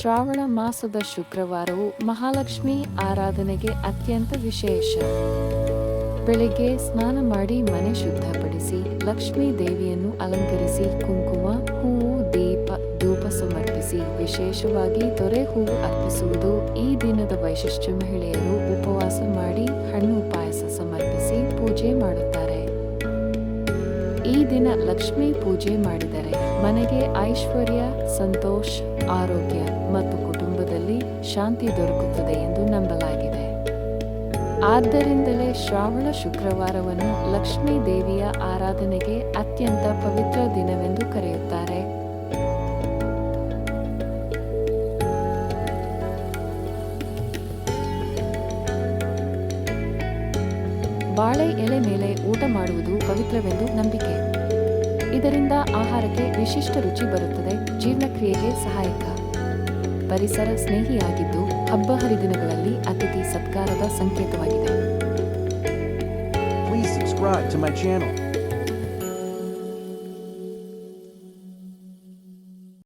ಶ್ರಾವಣ ಮಾಸದ ಶುಕ್ರವಾರವು ಮಹಾಲಕ್ಷ್ಮಿ ಆರಾಧನೆಗೆ ಅತ್ಯಂತ ವಿಶೇಷ. ಬೆಳಿಗ್ಗೆ ಸ್ನಾನ ಮಾಡಿ ಮನೆ ಶುದ್ಧಪಡಿಸಿ, ಲಕ್ಷ್ಮೀ ದೇವಿಯನ್ನು ಅಲಂಕರಿಸಿ ಕುಂಕುಮ, ಹೂವು, ದೀಪ, ಧೂಪ ಸಮರ್ಪಿಸಿ ವಿಶೇಷವಾಗಿ ತೊರೆ ಹೂವು ಅರ್ಪಿಸುವುದು ಈ ದಿನದ ವೈಶಿಷ್ಟ್ಯ. ಮಹಿಳೆಯರು ಉಪವಾಸ ಮಾಡಿ ಹಣ್ಣು ಪಾಯಸ ಸಮರ್ಪಿಸಿ ಪೂಜೆ ಮಾಡುತ್ತಾರೆ. ಈ ದಿನ ಲಕ್ಷ್ಮೀ ಪೂಜೆ ಮಾಡಿದರೆ ಮನೆಗೆ ಐಶ್ವರ್ಯ, ಸಂತೋಷ, ಆರೋಗ್ಯ ಮತ್ತು ಕುಟುಂಬದಲ್ಲಿ ಶಾಂತಿ ದೊರಕುತ್ತದೆ ಎಂದು ನಂಬಲಾಗಿದೆ. ಆದ್ದರಿಂದಲೇ ಶ್ರಾವಣ ಶುಕ್ರವಾರವನ್ನು ಲಕ್ಷ್ಮೀ ದೇವಿಯ ಆರಾಧನೆಗೆ ಅತ್ಯಂತ ಪವಿತ್ರ ದಿನವೆಂದು ಬಾಳೆ ಎಲೆ ಮೇಲೆ ಊಟ ಮಾಡುವುದು ಪವಿತ್ರವೆಂದು ನಂಬಿಕೆ. ಇದರಿಂದ ಆಹಾರಕ್ಕೆ ವಿಶಿಷ್ಟ ರುಚಿ ಬರುತ್ತದೆ, ಜೀರ್ಣಕ್ರಿಯೆಗೆ ಸಹಾಯಕ. ಪರಿಸರ ಸ್ನೇಹಿಯಾಗಿದ್ದು, ಹಬ್ಬ ಹರಿದಿನಗಳಲ್ಲಿ ಅತಿಥಿ ಸತ್ಕಾರದ ಸಂಕೇತವಾಗಿದೆ.